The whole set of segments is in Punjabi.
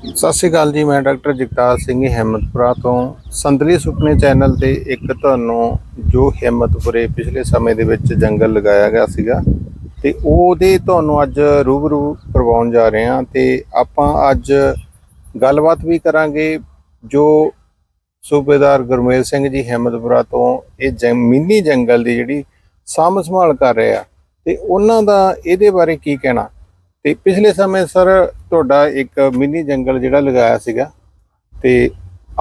ਸਤਿ ਸ਼੍ਰੀ ਅਕਾਲ ਜੀ, ਮੈਂ ਡਾਕਟਰ ਜਗਤਾਰ ਸਿੰਘ ਹਿੰਮਤਪੁਰਾ ਤੋਂ। ਸੰਦਲੀ ਸੁਪਨੇ ਚੈਨਲ ਤੇ ਇੱਕ ਤੁਹਾਨੂੰ ਜੋ ਹਿੰਮਤਪੁਰੇ ਪਿਛਲੇ ਸਮੇਂ ਦੇ ਵਿੱਚ ਜੰਗਲ ਲਗਾਇਆ ਗਿਆ ਸੀਗਾ, ਤੇ ਉਹਦੇ ਤੁਹਾਨੂੰ ਅੱਜ ਰੂਬਰੂ ਕਰਵਾਉਣ ਜਾ ਰਹੇ ਹਾਂ ਤੇ ਆਪਾਂ ਅੱਜ ਗੱਲਬਾਤ ਵੀ ਕਰਾਂਗੇ ਜੋ ਸੂਬੇਦਾਰ ਗੁਰਮੇਲ ਸਿੰਘ ਜੀ ਹਿੰਮਤਪੁਰਾ ਤੋਂ ਇਹ ਮਿੰਨੀ ਜੰਗਲ ਦੀ ਜਿਹੜੀ ਸਾਂਭ ਸੰਭਾਲ ਕਰ ਰਹੇ ਆ, ਤੇ ਉਹਨਾਂ ਦਾ ਇਹਦੇ ਬਾਰੇ ਕੀ ਕਹਿਣਾ? ਤੇ ਪਿਛਲੇ ਸਮੇਂ ਸਰ ਤੁਹਾਡਾ ਇੱਕ ਮਿੰਨੀ ਜੰਗਲ ਜਿਹੜਾ ਲਗਾਇਆ ਸੀਗਾ ਤੇ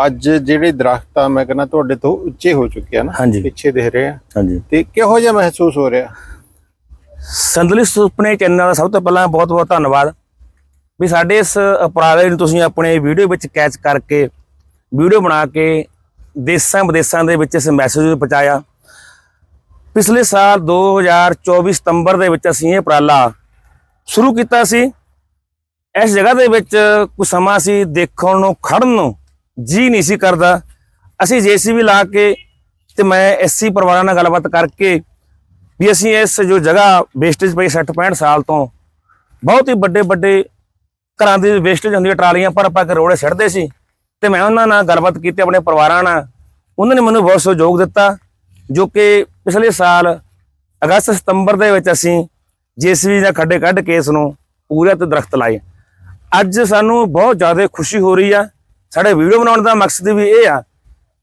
ਅੱਜ ਜਿਹੜੇ ਦਰਖਤ ਆ ਮੈਂ ਕਹਿੰਦਾ ਤੁਹਾਡੇ ਤੋਂ ਉੱਚੇ ਹੋ ਚੁੱਕੇ ਆ ਨਾ। ਪਿੱਛੇ ਦਿਖ ਰਹੇ ਆ। ਹਾਂਜੀ। ਤੇ ਕਿਹੋ ਜਿਹਾ ਮਹਿਸੂਸ ਹੋ ਰਿਹਾ? ਸੰਦਲੀ ਸੁਪਨੇ ਚੈਨਲ ਦਾ ਸਭ ਤੋਂ ਪਹਿਲਾਂ ਬਹੁਤ ਬਹੁਤ ਧੰਨਵਾਦ। ਵੀ ਸਾਡੇ ਇਸ ਉਪਰਾਲੇ ਨੂੰ ਤੁਸੀਂ ਆਪਣੇ ਵੀਡੀਓ ਵਿੱਚ ਕੈਚ ਕਰਕੇ ਵੀਡੀਓ ਬਣਾ ਕੇ ਦੇਸ਼ਾਂ ਵਿਦੇਸ਼ਾਂ ਦੇ ਵਿੱਚ ਇਸ ਮੈਸੇਜ ਨੂੰ ਪਹੁੰਚਾਇਆ। ਪਿਛਲੇ ਸਾਲ 2024 ਸਤੰਬਰ ਦੇ ਵਿੱਚ ਅਸੀਂ ਇਹ ਉਪਰਾਲਾ ਸ਼ੁਰੂ ਕੀਤਾ ਸੀ। ਇਸ ਜਗ੍ਹਾ ਦੇ ਵਿੱਚ ਕੁਝ ਸਮਾਂ ਸੀ ਦੇਖਣ ਨੂੰ ਖੜਨ ਨੂੰ ਜੀ ਨਹੀਂ ਸੀ ਕਰਦਾ। ਅਸੀਂ ਜੀਸੀਬੀ ਲਾ ਕੇ ਤੇ ਮੈਂ ਐਸਸੀ ਪਰਿਵਾਰਾਂ ਨਾਲ ਗੱਲਬਾਤ ਕਰਕੇ ਵੀ ਅਸੀਂ ਇਸ ਜੋ ਜਗ੍ਹਾ ਵੇਸਟੇਜ ਪਈ 60 65 ਸਾਲ ਤੋਂ, ਬਹੁਤ ਹੀ ਵੱਡੇ ਵੱਡੇ ਘਰਾਂ ਦੀ ਵੇਸਟੇਜ ਹੁੰਦੀ ਹੈ, ਟਰਾਲੀਆਂ ਭਰ ਪਾ ਕੇ ਰੋੜੇ ਛੱਡਦੇ ਸੀ ਤੇ ਮੈਂ ਉਹਨਾਂ ਨਾਲ ਗੱਲਬਾਤ ਕੀਤੀ, ਆਪਣੇ ਪਰਿਵਾਰਾਂ ਨਾਲ। ਉਹਨਾਂ ਨੇ ਮੈਨੂੰ ਬਹੁਤ ਸਹਿਯੋਗ ਦਿੱਤਾ ਜੋ ਕਿ ਪਿਛਲੇ ਸਾਲ ਅਗਸਤ ਸਤੰਬਰ ਦੇ ਵਿੱਚ ਅਸੀਂ ਜੀਸੀਬੀ ਦਾ ਖੱਡੇ ਕੱਢ ਕੇ ਇਸ ਨੂੰ ਪੂਰੇ ਤੇ ਦਰਖਤ ਲਾਏ। ਅੱਜ ਸਾਨੂੰ ਬਹੁਤ ਜ਼ਿਆਦਾ ਖੁਸ਼ੀ ਹੋ ਰਹੀ ਆ। ਸਾਡੇ ਵੀਡੀਓ ਬਣਾਉਣ ਦਾ ਮਕਸਦ ਵੀ ਇਹ ਆ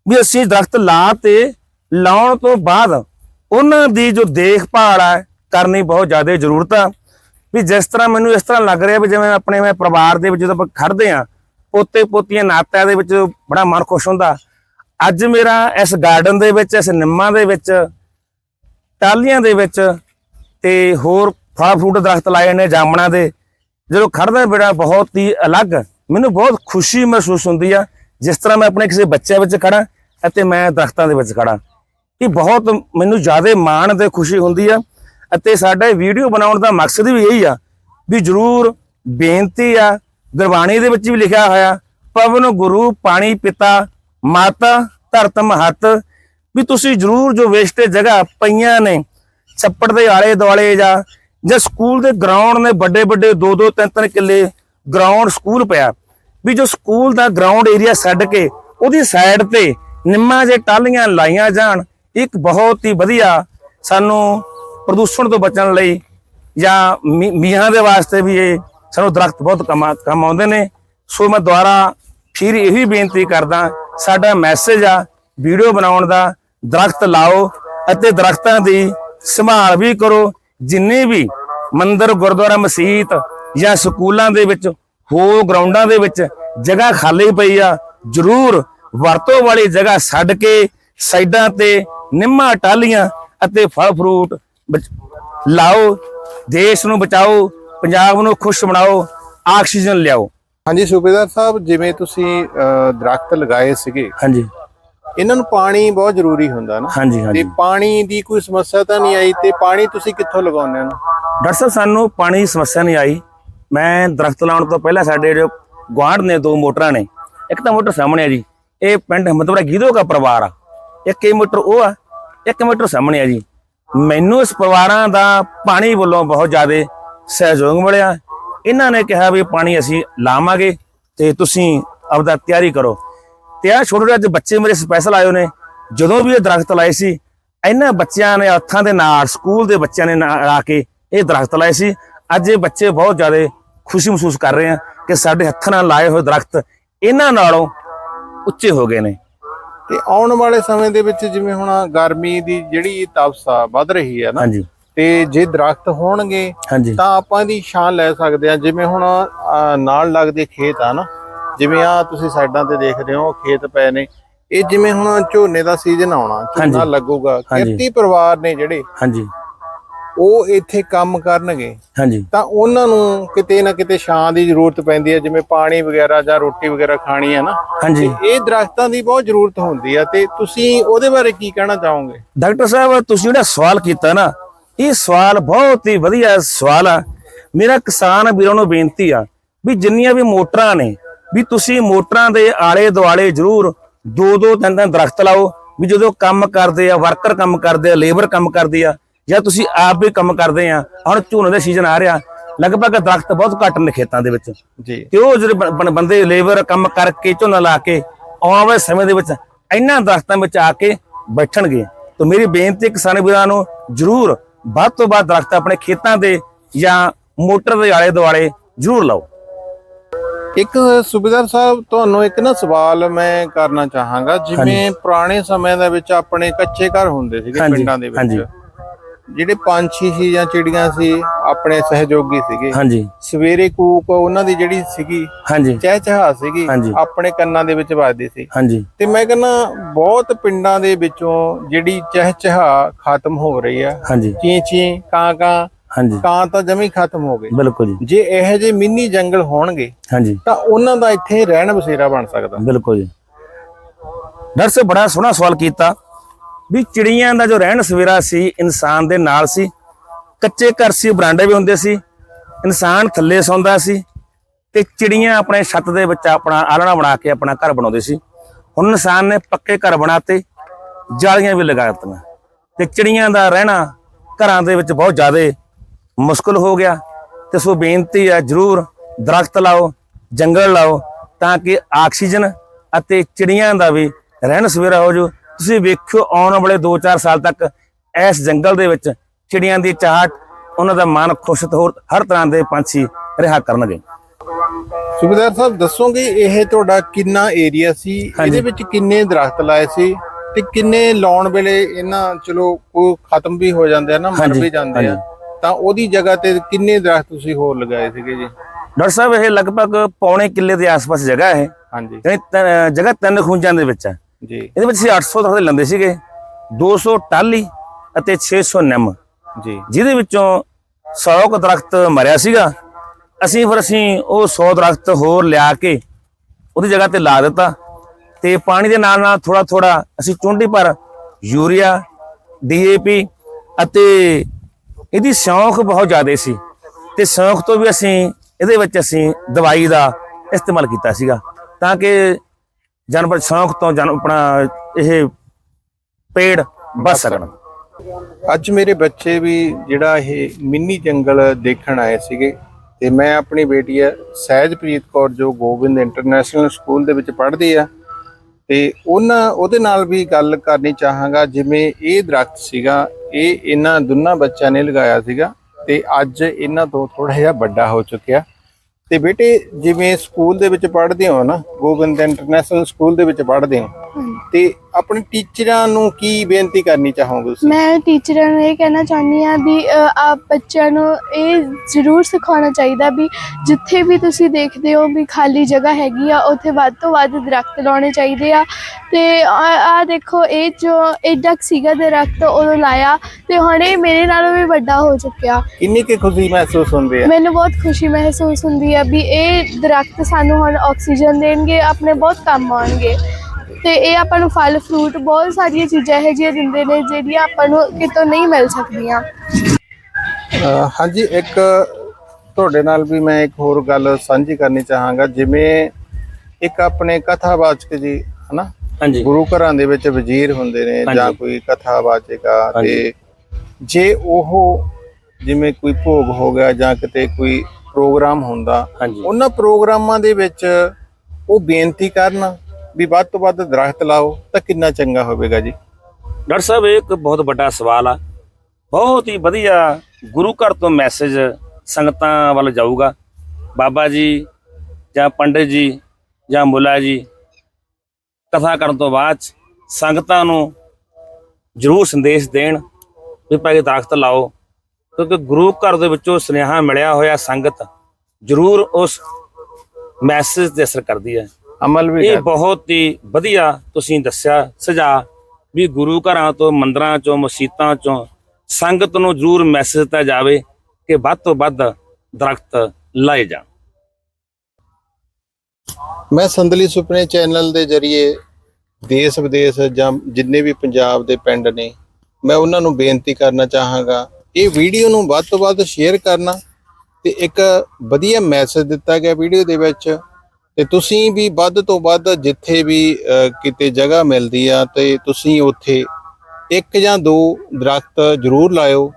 ਵੀ ਅਸੀਂ ਦਰਖਤ ਲਾ ਤੇ ਲਾਉਣ ਤੋਂ ਬਾਅਦ ਉਹਨਾਂ ਦੀ ਜੋ ਦੇਖਭਾਲ ਆ, ਕਰਨੀ ਬਹੁਤ ਜ਼ਿਆਦਾ ਜ਼ਰੂਰਤ ਆ। ਵੀ ਜਿਸ ਤਰ੍ਹਾਂ ਮੈਨੂੰ ਇਸ ਤਰ੍ਹਾਂ ਲੱਗ ਰਿਹਾ ਵੀ ਜਿਵੇਂ ਆਪਣੇ ਮੈਂ ਪਰਿਵਾਰ ਦੇ ਵਿੱਚ ਜਦੋਂ ਆਪਾਂ ਖੜਦੇ ਆ ਪੋਤੇ ਪੋਤੀਆਂ ਨਾਤਿਆਂ ਦੇ ਵਿੱਚ ਬੜਾ ਮਨ ਖੁਸ਼ ਹੁੰਦਾ। ਅੱਜ ਮੇਰਾ ਇਸ ਗਾਰਡਨ ਦੇ ਵਿੱਚ, ਇਸ ਨਿੰਮਾਂ ਦੇ ਵਿੱਚ ਟਾਲੀਆਂ ਦੇ ਵਿੱਚ ਤੇ ਹੋਰ ਫਲ ਫਰੂਟ ਦਰਖਤ ਲਾਏ ਨੇ ਜਾਮਣਾ ਦੇ। ਜਦੋਂ ਖੜਦਾ ਬੇੜਾ ਬਹੁਤ ਹੀ ਅਲੱਗ। ਮੈਨੂੰ ਬਹੁਤ ਖੁਸ਼ੀ ਮਹਿਸੂਸ ਹੁੰਦੀ ਆ, ਜਿਸ ਤਰ੍ਹਾਂ ਮੈਂ ਆਪਣੇ ਕਿਸੇ ਬੱਚੇ ਵਿੱਚ ਖੜਾ ਅਤੇ ਮੈਂ ਦਰਖਤਾਂ ਦੇ ਵਿੱਚ ਖੜਾ ਇਹ ਬਹੁਤ ਮੈਨੂੰ ਜ਼ਿਆਦਾ ਮਾਣ ਤੇ ਖੁਸ਼ੀ ਹੁੰਦੀ ਆ ਅਤੇ ਸਾਡਾ ਵੀਡੀਓ ਬਣਾਉਣ ਦਾ ਮਕਸਦ ਵੀ ਇਹੀ ਆ ਵੀ ਜਰੂਰ ਬੇਨਤੀ ਆ, ਗੁਰਬਾਣੀ ਦੇ ਵਿੱਚ ਵੀ ਲਿਖਿਆ ਹੋਇਆ, ਪਵਨ ਗੁਰੂ, ਪਾਣੀ ਪਿਤਾ, ਮਾਤਾ, ਧਰਤ ਮਹਤ, ਵੀ ਤੁਸੀਂ ਜਰੂਰ ਜੋ ਵੇਸਟੇ ਜਗ੍ਹਾ ਪਈਆਂ ਨੇ, ਛੱਪੜ ਦੇ ਆਲੇ ਦੁਆਲੇ ਜਾਂ ਜਾਂ ਸਕੂਲ ਦੇ ਗਰਾਊਂਡ ਨੇ ਵੱਡੇ ਵੱਡੇ 2 2 3 3 ਕਿੱਲੇ ਗਰਾਊਂਡ ਸਕੂਲ ਪਿਆ। ਵੀ ਜੋ ਸਕੂਲ ਦਾ ਗਰਾਊਂਡ ਏਰੀਆ ਛੱਡ ਕੇ ਉਹਦੀ ਸਾਈਡ ਤੇ ਨਿੰਮਾਂ ਜੇ ਟਾਲੀਆਂ ਲਾਈਆਂ ਜਾਣ, ਇੱਕ ਬਹੁਤ ਹੀ ਵਧੀਆ ਸਾਨੂੰ ਪ੍ਰਦੂਸ਼ਣ ਤੋਂ ਬਚਣ ਲਈ ਜਾਂ ਮੀ- ਮੀਂਹਾਂ ਦੇ ਵਾਸਤੇ ਵੀ ਇਹ ਸਾਨੂੰ ਦਰਖਤ ਬਹੁਤ ਕੰਮ ਆ- ਕੰਮ ਆਉਂਦੇ ਨੇ। ਸੋ ਮੈਂ ਦੁਆਰਾ ਫਿਰ ਇਹੀ ਬੇਨਤੀ ਕਰਦਾ, ਸਾਡਾ ਮੈਸੇਜ ਆ ਵੀਡੀਓ ਬਣਾਉਣ ਦਾ, ਦਰਖਤ ਲਾਓ ਅਤੇ ਦਰਖਤਾਂ ਦੀ ਸੰਭਾਲ ਵੀ ਕਰੋ। ਜਿੰਨੇ ਵੀ ਮੰਦਿਰ ਗੁਰਦੁਆਰਾ ਮਸਜਿਦ ਜਾਂ ਸਕੂਲਾਂ ਦੇ ਵਿੱਚ ਹੋ ਗਰਾਊਂਡਾਂ ਦੇ ਵਿੱਚ ਜਗ੍ਹਾ ਖਾਲੀ ਪਈ ਆ ਜ਼ਰੂਰ ਵਰਤੋਂ ਵਾਲੀ ਜਗ੍ਹਾ ਛੱਡ ਕੇ ਸਾਈਡਾਂ ਤੇ ਨਿੰਮਾਂ ਟਾਲੀਆਂ ਅਤੇ ਫਲ ਫਰੂਟ ਲਾਓ ਦੇਸ਼ ਨੂੰ ਬਚਾਓ ਪੰਜਾਬ ਨੂੰ ਖੁਸ਼ ਬਣਾਓ ਆਕਸੀਜਨ ਲਿਆਓ। ਹਾਂਜੀ ਸੂਬੇਦਾਰ ਸਾਹਿਬ ਜਿਵੇਂ ਤੁਸੀਂ ਦਰਖਤ ਲਗਾਏ ਸੀਗੇ ਹਾਂਜੀ। ਇਹਨਾਂ ਨੂੰ ਪਾਣੀ ਬਹੁਤ ਜ਼ਰੂਰੀ ਹੁੰਦਾ ਨਾ। ਹਾਂਜੀ ਤੇ ਹਾਂਜੀ ਪਾਣੀ ਦੀ ਕੋਈ ਸਮੱਸਿਆ ਤਾਂ ਨਹੀਂ ਆਈ ਤੇ ਪਾਣੀ ਤੁਸੀਂ ਕਿੱਥੋਂ ਲਗਾਉਂਦੇ ਹੋ? ਡਾਕਟਰ ਸਾਹਿਬ ਸਾਨੂੰ ਪਾਣੀ ਦੀ ਸਮੱਸਿਆ ਨਹੀਂ ਆਈ। ਮੈਂ ਦਰਖਤ ਲਾਉਣ ਤੋਂ ਪਹਿਲਾਂ ਸਾਡੇ ਜੋ ਗੁਆਂਢ ਨੇ ਦੋ ਮੋਟਰਾਂ ਨੇ। ਇੱਕ ਤਾਂ ਮੋਟਰ ਸਾਹਮਣੇ ਆ ਜੀ। ਇਹ ਪਿੰਡ ਹਿੰਮਤਪੁਰਾ ਗੀਦੋ ਦਾ ਪਰਿਵਾਰ ਆ। ਇੱਕ ਇਹ ਮੋਟਰ ਉਹ ਆ ਇੱਕ ਮੋਟਰ ਸਾਹਮਣੇ ਆ ਜੀ। ਮੈਨੂੰ ਇਸ ਪਰਿਵਾਰਾਂ ਦਾ ਪਾਣੀ ਵੱਲੋਂ ਬਹੁਤ ਜ਼ਿਆਦਾ ਸਹਿਯੋਗ ਮਿਲਿਆ। ਇਹਨਾਂ ਨੇ ਕਿਹਾ ਵੀ ਪਾਣੀ ਅਸੀਂ ਲਾਵਾਂਗੇ ਤੇ ਤੁਸੀਂ ਆਪਦਾ ਤਿਆਰੀ ਕਰੋ। ਤੇ ਆ ਛੋਟੇ ਅੱਜ ਬੱਚੇ ਮੇਰੇ ਸਪੈਸ਼ਲ ਆਏ ਨੇ। ਜਦੋਂ ਵੀ ਇਹ ਦਰਖਤ ਲਾਏ ਸੀ ਇਹਨਾਂ ਬੱਚਿਆਂ ਨੇ ਹੱਥਾਂ ਦੇ ਨਾਲ ਸਕੂਲ ਦੇ ਬੱਚਿਆਂ ਨੇ ਨਾਲ ਆ ਕੇ ਇਹ ਦਰਖਤ ਲਾਏ ਸੀ। ਅੱਜ ਇਹ ਬੱਚੇ ਬਹੁਤ ਜ਼ਿਆਦਾ ਖੁਸ਼ੀ ਮਹਿਸੂਸ ਕਰ ਰਹੇ ਆ ਕਿ ਸਾਡੇ ਹੱਥਾਂ ਨਾਲ ਲਾਏ ਹੋਏ ਦਰਖਤ ਇਹਨਾਂ ਨਾਲੋਂ ਉੱਚੇ ਹੋ ਗਏ ਨੇ। ਤੇ ਆਉਣ ਵਾਲੇ ਸਮੇਂ ਦੇ ਵਿੱਚ ਜਿਵੇਂ ਹੁਣ ਗਰਮੀ ਦੀ ਜਿਹੜੀ ਤਪਸਾ ਵੱਧ ਰਹੀ ਹੈ ਨਾ ਹਾਂਜੀ। ਤੇ ਜੇ ਦਰਖਤ ਹੋਣਗੇ ਤਾਂ ਆਪਾਂ ਇਹਦੀ ਛਾਂ ਲੈ ਸਕਦੇ ਆ ਜਿਵੇਂ ਹੁਣ ਨਾਲ ਲੱਗਦੇ ਖੇਤ ਆ ਨਾ ਜਿਵੇਂ ਆ ਤੁਸੀਂ ਸਾਈਡਾਂ ਤੇ ਦੇਖਦੇ ਹੋ ਖੇਤ ਪਏ ਨੇ। ਇਹ ਜਿਵੇਂ ਹੁਣ ਝੋਨੇ ਦਾ ਸੀਜ਼ਨ ਆਉਣਾ ਝੋਨਾ। ਲੱਗੂਗਾ। ਕਿਰਤੀ ਪਰਿਵਾਰ ਨੇ ਜਿਹੜੇ ਹਾਂਜੀ। ਉਹ ਇੱਥੇ ਕੰਮ ਕਰਨਗੇ। ਹਾਂਜੀ। ਤਾਂ ਉਹਨਾਂ ਨੂੰ ਕਿਤੇ ਨਾ ਕਿਤੇ ਛਾਂ ਦੀ ਜ਼ਰੂਰਤ ਪੈਂਦੀ ਹੈ ਜਿਵੇਂ ਪਾਣੀ ਵਗੈਰਾ ਜਾਂ ਰੋਟੀ ਵਗੈਰਾ ਖਾਣੀ ਹੈ ਨਾ। ਹਾਂਜੀ। ਇਹ ਦਰਖਤਾਂ ਦੀ ਬਹੁਤ ਜ਼ਰੂਤ ਹੁੰਦੀ ਆ ਤੇ ਤੁਸੀਂ ਉਹਦੇ ਬਾਰੇ ਕੀ ਕਹਿਣਾ ਚਾਹੋਗੇ? ਡਾਕਟਰ ਸਾਹਿਬ ਤੁਸੀਂ ਜਿਹੜਾ ਸਵਾਲ ਕੀਤਾ ਨਾ ਇਹ ਸਵਾਲ ਬਹੁਤ ਹੀ ਵਧੀਆ ਸਵਾਲ ਆ। ਮੇਰਾ ਕਿਸਾਨ ਵੀਰਾਂ ਨੂੰ ਬੇਨਤੀ ਆ ਵੀ ਜਿੰਨੀਆਂ ਵੀ ਮੋਟਰਾਂ ਨੇ ਵੀ ਤੁਸੀਂ ਮੋਟਰਾਂ ਦੇ ਆਲੇ ਦੁਆਲੇ ਜ਼ਰੂਰ ਦੋ ਦੋ ਤਿੰਨ ਤਿੰਨ ਦਰਖਤ ਲਾਓ ਵੀ ਜਦੋਂ ਕੰਮ ਕਰਦੇ ਆ ਵਰਕਰ ਕੰਮ ਕਰਦੇ ਆ ਲੇਬਰ ਕੰਮ ਕਰਦੀ ਆ ਜਾਂ ਤੁਸੀਂ ਆਪ ਵੀ ਕੰਮ ਕਰਦੇ ਆ ਹੁਣ ਝੋਨੇ ਦਾ ਸੀਜ਼ਨ ਆ ਰਿਹਾ ਲਗਭਗ ਦਰਖਤ ਬਹੁਤ ਘੱਟ ਨੇ ਖੇਤਾਂ ਦੇ ਵਿੱਚ। ਜੀ। ਤੇ ਉਹ ਜਿਹੜੇ ਬੰਦੇ ਲੇਬਰ ਕੰਮ ਕਰਕੇ ਝੋਨਾ ਲਾ ਕੇ ਆਉਣ ਵਾਲੇ ਸਮੇਂ ਦੇ ਵਿੱਚ ਇਹਨਾਂ ਦਰਖਤਾਂ ਵਿੱਚ ਆ ਕੇ ਬੈਠਣਗੇ। ਤਾਂ ਮੇਰੀ ਬੇਨਤੀ ਕਿਸਾਨ ਵੀਰਾਂ ਨੂੰ ਜ਼ਰੂਰ ਵੱਧ ਤੋਂ ਵੱਧ ਦਰਖਤ ਆਪਣੇ ਖੇਤਾਂ ਦੇ ਜਾਂ ਮੋਟਰ ਦੇ ਆਲੇ ਦੁਆਲੇ ਜ਼ਰੂਰ ਲਾਓ। ਇੱਕ ਸੁਬੇਦਾਰ ਸਾਹਿਬ ਤੁਹਾਨੂੰ ਇੱਕ ਨਾ ਸਵਾਲ ਮੈਂ ਕਰਨਾ ਚਾਹਾਂਗਾ। ਜਿਵੇਂ ਪੁਰਾਣੇ ਸਮਿਆਂ ਦੇ ਵਿੱਚ ਆਪਣੇ ਕੱਚੇ ਘਰ ਹੁੰਦੇ ਸੀਗੇ ਪਿੰਡਾਂ ਦੇ। ਵਿੱਚ। ਜਿਹੜੇ ਪੰਛੀ ਸੀ ਜਾਂ ਚਿੜੀਆਂ ਸੀ ਆਪਣੇ ਸਹਿਯੋਗੀ ਸੀਗੇ। ਹਾਂਜੀ। ਸਵੇਰੇ ਕੂਕ ਉਹਨਾਂ ਦੀ ਜਿਹੜੀ ਸੀਗੀ ਹਾਂਜੀ। ਚਹਿਚਹਾ ਸੀਗੀ। ਆਪਣੇ ਕੰਨਾਂ ਦੇ ਵਿੱਚ ਵੱਜਦੀ ਸੀ। ਹਾਂਜੀ। ਤੇ ਮੈਂ ਕਹਿੰਦਾ ਬਹੁਤ ਪਿੰਡਾਂ ਦੇ ਵਿੱਚੋਂ ਜਿਹੜੀ ਚਹਿਚਹਾ ਖਤਮ ਹੋ ਰਹੀ ਆ। ਚੀਂ ਚੀਂ ਕਾਂ ਕਾਂ ਹਾਂਜੀ। ਕਾਂ ਤਾਂ ਜਮੀ ਖਤਮ ਹੋ ਗਏ। ਬਿਲਕੁਲ ਜੀ। ਜੇ ਇਹੋ ਜਿਹੇ ਮਿੰਨੀ ਜੰਗਲ ਹੋਣਗੇ ਹਾਂਜੀ। ਤਾਂ ਉਹਨਾਂ ਦਾ ਇੱਥੇ ਰਹਿਣ ਬਸੇਰਾ ਬਣ ਸਕਦਾ। ਬਿਲਕੁਲ ਜੀ। ਡਾਕਟਰ ਸਾਹਿਬ ਬੜਾ ਸੋਹਣਾ ਸਵਾਲ ਕੀਤਾ ਵੀ ਚਿੜੀਆਂ ਦਾ ਜੋ ਰਹਿਣ ਸਵੇਰਾ ਸੀ ਇਨਸਾਨ ਦੇ ਨਾਲ ਸੀ ਕੱਚੇ ਘਰ ਸੀ ਬਰਾਂਡੇ ਵੀ ਹੁੰਦੇ ਸੀ ਇਨਸਾਨ ਥੱਲੇ ਸੌਂਦਾ ਸੀ ਤੇ ਚਿੜੀਆਂ ਆਪਣੇ ਛੱਤ ਦੇ ਵਿੱਚ ਆਪਣਾ ਆਲਣਾ ਬਣਾ ਕੇ ਆਪਣਾ ਘਰ ਬਣਾਉਂਦੇ ਸੀ। ਹੁਣ ਇਨਸਾਨ ਨੇ ਪੱਕੇ ਘਰ ਬਣਾਤੇ ਜਾਲੀਆਂ ਵੀ ਲਗਾ ਦਿੱਤੀਆਂ ਤੇ ਚਿੜੀਆਂ ਦਾ ਰਹਿਣਾ ਘਰਾਂ ਦੇ ਵਿੱਚ ਬਹੁਤ ਜ਼ਿਆਦਾ ਮੁਸ਼ਕਲ ਹੋ ਗਿਆ ਤੇ ਸੋ ਬੇਨਤੀ ਹੈ ਜਰੂਰ ਦਰਖਤ ਲਾਓ ਜੰਗਲ ਲਾਓ ਤਾਂ ਕਿ ਆਕਸੀਜਨ ਅਤੇ ਚਿੜੀਆਂ ਦਾ ਵੀ ਰਹਿਣ ਸਵੇਰਾ ਹੋ ਜੂ। ਤੁਸੀਂ ਵੇਖਿਓ ਆਉਣ ਵਾਲੇ 2-4 ਸਾਲ ਤੱਕ ਇਸ ਜੰਗਲ ਦੇ ਵਿੱਚ ਚਿੜੀਆਂ ਦੀ ਚਾਹਟ ਉਹਨਾਂ ਦਾ ਮਨ ਖੁਸ਼ ਹੋਰ ਹਰ ਤਰ੍ਹਾਂ ਦੇ ਪੰਛੀ ਰਿਹਾ ਕਰਨਗੇ। ਸੁਬੇਦਾਰ ਸਾਹਿਬ ਦੱਸੋਗੇ ਇਹ ਤੁਹਾਡਾ ਕਿੰਨਾ ਏਰੀਆ ਸੀ? ਇਹਦੇ ਵਿੱਚ ਕਿੰਨੇ ਦਰਖਤ ਲਾਏ ਸੀ? ਤੇ ਕਿੰਨੇ ਲਾਉਣ ਵੇਲੇ ਇਹਨਾਂ ਚਲੋ ਕੋਈ ਖਤਮ ਵੀ ਹੋ ਜਾਂਦੇ ਆ ਨਾ ਮਰ ਵੀ ਜਾਂਦੇ ਆ। ਤਾਂ ਉਹਦੀ ਜਗ੍ਹਾ ਤੇ ਕਿੰਨੇ ਦਰਖਤ ਤੁਸੀਂ ਹੋਰ ਲਗਾਏ ਸੀਗੇ ਜੀ? ਡਾਕਟਰ ਸਾਹਿਬ ਇਹ ਲਗਭਗ ਪੌਣੇ ਕਿੱਲੇ ਦੇ ਆਸ-ਪਾਸ ਜਗ੍ਹਾ ਹੈ। ਹਾਂਜੀ। ਯਾਨੀ ਜਗ੍ਹਾ ਤਿੰਨ ਖੂੰਜਾਂ ਦੇ ਵਿੱਚ ਹੈ। ਜੀ। ਇਹਦੇ ਵਿੱਚ ਅਸੀਂ 800 ਦਰਖਤ ਲੈਂਦੇ ਸੀਗੇ 200 ਟਾਲੀ ਅਤੇ 600 ਨਿੰਮ। ਜੀ। ਜਿਹਦੇ ਵਿੱਚੋਂ 100 ਕੁ ਦਰਖਤ ਮਰਿਆ ਸੀਗਾ। ਅਸੀਂ ਫਿਰ ਅਸੀਂ ਉਹ 100 ਦਰਖਤ ਹੋਰ ਲਿਆ ਕੇ ਉਹਦੀ ਜਗ੍ਹਾ ਤੇ ਲਾ ਦਿੱਤਾ ਤੇ ਪਾਣੀ ਦੇ ਨਾਲ ਨਾਲ ਥੋੜਾ ਥੋੜਾ ਅਸੀਂ ਚੁੰਡੀ ਪਰ ਯੂਰੀਆ ਡੀਏਪੀ ਅਤੇ ਇਹਦੀ ਸ਼ੌਂਖ ਬਹੁਤ ਜ਼ਿਆਦਾ ਸੀ ਤੇ ਸ਼ੌਂਕ ਤੋਂ ਵੀ ਅਸੀਂ ਇਹਦੇ ਵਿੱਚ ਅਸੀਂ ਦਵਾਈ ਦਾ ਇਸਤੇਮਾਲ ਕੀਤਾ ਸੀਗਾ। ਤਾਂ ਕਿ ਜਾਨਵਰ ਸ਼ੌਂਕ ਤੋਂ ਜਨ ਆਪਣਾ ਇਹ ਪੇੜ ਬਚ ਸਕਣ। ਅੱਜ ਮੇਰੇ ਬੱਚੇ ਵੀ ਜਿਹੜਾ ਇਹ ਮਿੰਨੀ ਜੰਗਲ ਦੇਖਣ ਆਏ ਸੀਗੇ ਤੇ ਮੈਂ ਆਪਣੀ ਬੇਟੀ ਹੈ ਸਹਿਜਪ੍ਰੀਤ ਕੌਰ ਜੋ ਗੋਬਿੰਦ ਇੰਟਰਨੈਸ਼ਨਲ ਸਕੂਲ ਦੇ ਵਿੱਚ ਪੜ੍ਹਦੀ ਆ। ਤੇ ਉਹਨਾਂ ਉਹਦੇ ਨਾਲ ਵੀ ਗੱਲ ਕਰਨੀ ਚਾਹਾਂਗਾ ਜਿਵੇਂ ਇਹ ਦਰਖਤ ਸੀਗਾ ਇਹ ਇਹਨਾਂ ਦੋਨਾਂ ਬੱਚਿਆਂ ਨੇ ਲਗਾਇਆ ਸੀਗਾ ਤੇ ਅੱਜ ਇਹਨਾਂ ਤੋਂ ਥੋੜਾ ਜਿਹਾ ਵੱਡਾ ਹੋ ਚੁੱਕਿਆ। ਤੇ ਬੇਟੇ, ਜਿਵੇਂ ਸਕੂਲ ਦੇ ਵਿੱਚ ਪੜ੍ਹਦੇ ਹੋ ਨਾ, ਗੋਬਿੰਦ ਇੰਟਰਨੈਸ਼ਨਲ ਸਕੂਲ ਦੇ ਵਿੱਚ ਪੜ੍ਹਦੇ ਹੋ ਤੇ ਆਪਣੇ ਟੀਚਰਾਂ ਨੂੰ ਕੀ ਬੇਨਤੀ ਕਰਨੀ ਚਾਹੋਗੇ ਤੁਸੀਂ? ਮੈਂ ਟੀਚਰਾਂ ਨੂੰ ਇਹ ਕਹਿਣਾ ਚਾਹੁੰਦੀ ਹਾਂ ਵੀ ਆਪ ਬੱਚਿਆਂ ਨੂੰ ਇਹ ਜ਼ਰੂਰ ਸਿਖਾਉਣਾ ਚਾਹੀਦਾ ਵੀ ਜਿੱਥੇ ਵੀ ਤੁਸੀਂ ਦੇਖਦੇ ਹੋ ਵੀ ਖਾਲੀ ਜਗ੍ਹਾ ਹੈਗੀ ਆ ਉੱਥੇ ਵੱਧ ਤੋਂ ਵੱਧ ਦਰਖਤ ਲਾਉਣੇ ਚਾਹੀਦੇ ਆ। ਤੇ ਆ ਦੇਖੋ ਇਹ ਜੋ ਐਡਾ ਸੀਗਾ ਦਰਖਤ ਉਦੋਂ ਲਾਇਆ ਤੇ ਹੁਣ ਇਹ ਮੇਰੇ ਨਾਲੋਂ ਵੀ ਵੱਡਾ ਹੋ ਚੁੱਕਿਆ। ਕਿੰਨੀ ਕੁ ਖੁਸ਼ੀ ਮਹਿਸੂਸ ਹੁੰਦੀ ਹੈ? ਮੈਨੂੰ ਬਹੁਤ ਖੁਸ਼ੀ ਮਹਿਸੂਸ ਹੁੰਦੀ ਹੈ ਵੀ ਇਹ ਦਰਖਤ ਸਾਨੂੰ ਹੁਣ ਆਕਸੀਜਨ ਦੇਣਗੇ ਆਪਣੇ ਬਹੁਤ ਕੰਮ ਆਉਣਗੇ। ਤੇ ਇਹ ਆਪਾਂ ਨੂੰ ਫਲ ਫਰੂਟ ਬਹੁਤ ਸਾਰੀਆਂ ਚੀਜ਼ਾਂ ਇਹੋ ਜਿਹੀਆਂ ਦਿੰਦੇ ਨੇ ਜਿਹੜੀਆਂ ਆਪਾਂ ਨੂੰ ਕਿਤੋਂ ਨਹੀਂ ਮਿਲ ਸਕਦੀਆਂ ਹਾਂਜੀ ਇੱਕ ਤੁਹਾਡੇ ਨਾਲ ਵੀ ਮੈਂ ਇੱਕ ਹੋਰ ਗੱਲ ਸਾਂਝੀ ਕਰਨੀ ਚਾਹਾਂਗਾ ਜਿਵੇਂ ਇੱਕ ਆਪਣੇ ਕਥਾਵਾਚਕ ਜੀ ਹਨਾ ਹਾਂਜੀ ਗੁਰੂ ਘਰਾਂ ਦੇ ਵਿੱਚ ਵਜ਼ੀਰ ਹੁੰਦੇ ਨੇ ਜਾਂ। ਕੋਈ ਕਥਾਵਾਚਕ ਆ ਤੇ। ਜੇ ਉਹ ਜਿਵੇਂ ਕੋਈ ਭੋਗ ਹੋ ਗਿਆ ਜਾਂ ਕਿਤੇ ਕੋਈ ਪ੍ਰੋਗਰਾਮ ਹੁੰਦਾ ਹਾਂਜੀ ਉਹਨਾਂ ਪ੍ਰੋਗਰਾਮਾਂ ਦੇ ਵਿੱਚ ਉਹ ਬੇਨਤੀ ਕਰਨ ਵੀ ਵੱਧ ਤੋਂ ਵੱਧ ਦਰਖਤ ਲਾਓ, ਤਾਂ ਕਿੰਨਾ ਚੰਗਾ ਹੋਵੇਗਾ ਜੀ? ਡਾਕਟਰ ਸਾਹਿਬ, ਇਹ ਇੱਕ ਬਹੁਤ ਵੱਡਾ ਸਵਾਲ ਆ। ਬਹੁਤ ਹੀ ਵਧੀਆ ਗੁਰੂ ਘਰ ਤੋਂ ਮੈਸੇਜ ਸੰਗਤਾਂ ਵੱਲ ਜਾਊਗਾ। ਬਾਬਾ ਜੀ ਜਾਂ ਪੰਡਿਤ ਜੀ ਜਾਂ ਮੁਲਾ ਜੀ, ਕਥਾ ਕਰਨ ਤੋਂ ਬਾਅਦ 'ਚ ਸੰਗਤਾਂ ਨੂੰ ਜ਼ਰੂਰ ਸੰਦੇਸ਼ ਦੇਣ ਵੀ ਭਾਈ ਦਰਖਤ ਲਾਓ, ਕਿਉਂਕਿ ਗੁਰੂ ਘਰ ਦੇ ਵਿੱਚੋਂ ਸੁਨੇਹਾ ਮਿਲਿਆ ਹੋਇਆ ਸੰਗਤ ਜ਼ਰੂਰ ਉਸ ਮੈਸੇਜ ਤੇ ਅਸਰ ਕਰਦੀ ਹੈ। ਅਮਲ ਵੀ ਇਹ ਬਹੁਤ ਹੀ ਵਧੀਆ ਤੁਸੀਂ ਦੱਸਿਆ ਸੁਝਾ ਵੀ ਗੁਰੂ ਘਰਾਂ ਤੋਂ ਮੰਦਰਾਂ ਚੋਂ ਮਸਜਿਦਾਂ ਚੋਂ ਸੰਗਤ ਨੂੰ ਜ਼ਰੂਰ ਮੈਸੇਜ ਦਿੱਤਾ ਜਾਵੇ ਕਿ ਵੱਧ ਤੋਂ ਵੱਧ ਦਰਖਤ ਲਾਏ ਜਾਣ। ਮੈਂ ਸੰਦਲੀ ਸੁਪਨੇ ਚੈਨਲ ਦੇ ਜ਼ਰੀਏ ਦੇਸ਼ ਵਿਦੇਸ਼ ਜਾਂ ਜਿੰਨੇ ਵੀ ਪੰਜਾਬ ਦੇ ਪਿੰਡ ਨੇ ਮੈਂ ਉਹਨਾਂ ਨੂੰ ਬੇਨਤੀ ਕਰਨਾ ਚਾਹਾਂਗਾ ਇਹ ਵੀਡੀਓ ਨੂੰ ਵੱਧ ਤੋਂ ਵੱਧ ਸ਼ੇਅਰ ਕਰਨਾ ਤੇ ਇੱਕ ਵਧੀਆ ਮੈਸੇਜ ਦਿੱਤਾ ਗਿਆ ਵੀਡੀਓ ਦੇ ਵਿੱਚ ਤੇ ਤੁਸੀਂ ਵੀ ਵੱਧ ਤੋਂ ਵੱਧ ਜਿੱਥੇ ਵੀ ਕਿਤੇ ਜਗ੍ਹਾ ਮਿਲਦੀ ਆ ਤੇ ਤੁਸੀਂ ਉੱਥੇ ਇੱਕ ਜਾਂ ਦੋ ਦਰਖਤ ਜ਼ਰੂਰ ਲਾਇਓ।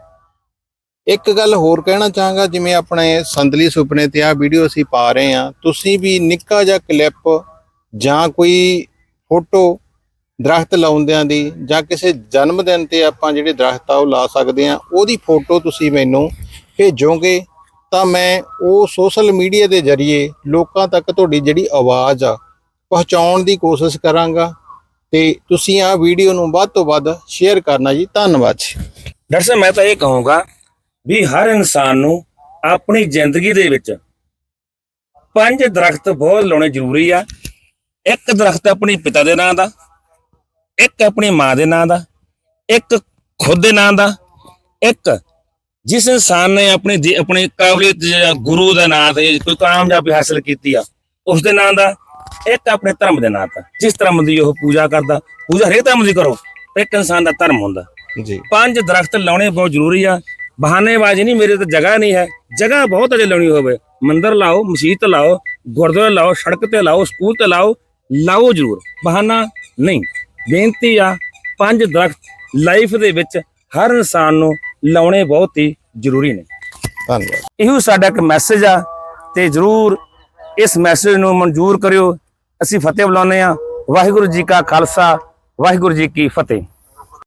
ਇੱਕ ਗੱਲ ਹੋਰ ਕਹਿਣਾ ਚਾਹਾਂਗਾ, ਜਿਵੇਂ ਆਪਣੇ ਸੰਦਲੀ ਸੁਪਨੇ ਤੇ ਆ ਵੀਡੀਓ ਅਸੀਂ ਪਾ ਰਹੇ ਆ ਤੁਸੀਂ ਵੀ ਨਿੱਕਾ ਜਿਹਾ ਕਲਿੱਪ ਜਾਂ ਕੋਈ ਫੋਟੋ ਦਰਖਤ ਲਾਉਂਦਿਆਂ ਦੀ ਜਾਂ ਕਿਸੇ ਜਨਮ ਦਿਨ ਤੇ ਆਪਾਂ ਜਿਹੜੇ ਦਰਖਤ ਆ ਉਹ ਲਾ ਸਕਦੇ ਆ ਉਹਦੀ ਫੋਟੋ ਤੁਸੀਂ ਮੈਨੂੰ ਭੇਜੋਗੇ। ਤਾਂ ਮੈਂ ਉਹ ਸੋਸ਼ਲ ਮੀਡੀਆ ਦੇ ਜ਼ਰੀਏ ਲੋਕਾਂ ਤੱਕ ਤੁਹਾਡੀ ਜਿਹੜੀ ਆਵਾਜ਼ ਆ, ਪਹੁੰਚਾਉਣ ਦੀ ਕੋਸ਼ਿਸ਼ ਕਰਾਂਗਾ। ਤੇ ਤੁਸੀਂ ਆ ਵੀਡੀਓ ਨੂੰ ਵੱਧ ਤੋਂ ਵੱਧ ਸ਼ੇਅਰ ਕਰਨਾ ਜੀ। ਧੰਨਵਾਦ ਜੀ। ਡਾਕਟਰ ਸਾਹਿਬ, ਮੈਂ ਤਾਂ ਇਹ ਕਹੂੰਗਾ ਵੀ ਹਰ ਇਨਸਾਨ ਨੂੰ ਆਪਣੀ ਜ਼ਿੰਦਗੀ ਦੇ ਵਿੱਚ ਪੰਜ ਦਰਖਤ ਬਹੁਤ ਲਾਉਣੇ ਜ਼ਰੂਰੀ ਆ। ਇੱਕ ਦਰਖਤ ਆਪਣੇ ਪਿਤਾ ਦੇ ਨਾਂ ਦਾ, ਇੱਕ ਆਪਣੀ ਮਾਂ ਦੇ ਨਾਂ ਦਾ, ਇੱਕ ਖੁਦ ਦੇ ਨਾਂ ਦਾ, ਇੱਕ ਜਿਸ ਇਨਸਾਨ ਨੇ ਆਪਣੀ ਆਪਣੀ ਕਾਬਲੀਅਤ ਜਾਂ ਗੁਰੂ ਦਾ ਨਾਂ ਤੇ ਕੋਈ ਕਾਮਯਾਬੀ ਹਾਸਲ ਕੀਤੀ ਆ ਉਸ ਦੇ ਨਾਂ ਦਾ ਇੱਕ ਆਪਣੇ ਧਰਮ ਦੇ ਨਾਂ ਦਾ ਜਿਸ ਧਰਮ ਦੀ ਉਹ ਪੂਜਾ ਕਰਦਾ ਪੂਜਾ ਹਰੇਕ ਧਰਮ ਦੀ ਕਰੋ ਇੱਕ ਇਨਸਾਨ ਦਾ ਧਰਮ ਹੁੰਦਾ। ਜੀ। ਪੰਜ ਦਰਖਤ ਲਾਉਣੇ ਬਹੁਤ ਜ਼ਰੂਰੀ ਆ। ਬਹਾਨੇਬਾਜ਼ੀ ਨਹੀਂ ਮੇਰੇ ਤੇ ਜਗ੍ਹਾ ਨਹੀਂ ਹੈ। ਜਗ੍ਹਾ ਬਹੁਤ ਅਜੇ ਲਾਉਣੀ ਹੋਵੇ। ਮੰਦਿਰ ਲਾਓ ਮਸਜਿਦ ਲਾਓ ਗੁਰਦੁਆਰਾ ਲਾਓ ਸੜਕ ਤੇ ਲਾਓ ਸਕੂਲ ਤੇ ਲਾਓ ਲਾਓ ਜ਼ਰੂਰ। ਬਹਾਨਾ ਨਹੀਂ। ਬੇਨਤੀ ਆ ਪੰਜ ਦਰਖਤ ਲਾਈਫ ਦੇ ਵਿੱਚ ਹਰ ਇਨਸਾਨ ਨੂੰ ਲਾਉਣੇ ਬਹੁਤ ਹੀ ਜ਼ਰੂਰੀ ਨੇ। ਧੰਨਵਾਦ। ਇਹੋ ਸਾਡਾ ਇੱਕ ਮੈਸੇਜ ਆ ਤੇ ਜ਼ਰੂਰ ਇਸ ਮੈਸੇਜ ਨੂੰ ਮਨਜ਼ੂਰ ਕਰਿਓ। ਅਸੀਂ ਫਤਿਹ ਬੁਲਾਉਂਦੇ ਆ ਵਾਹਿਗੁਰੂ ਜੀ ਕਾ ਖਾਲਸਾ ਵਾਹਿਗੁਰੂ ਜੀ ਕੀ ਫਤਿਹ।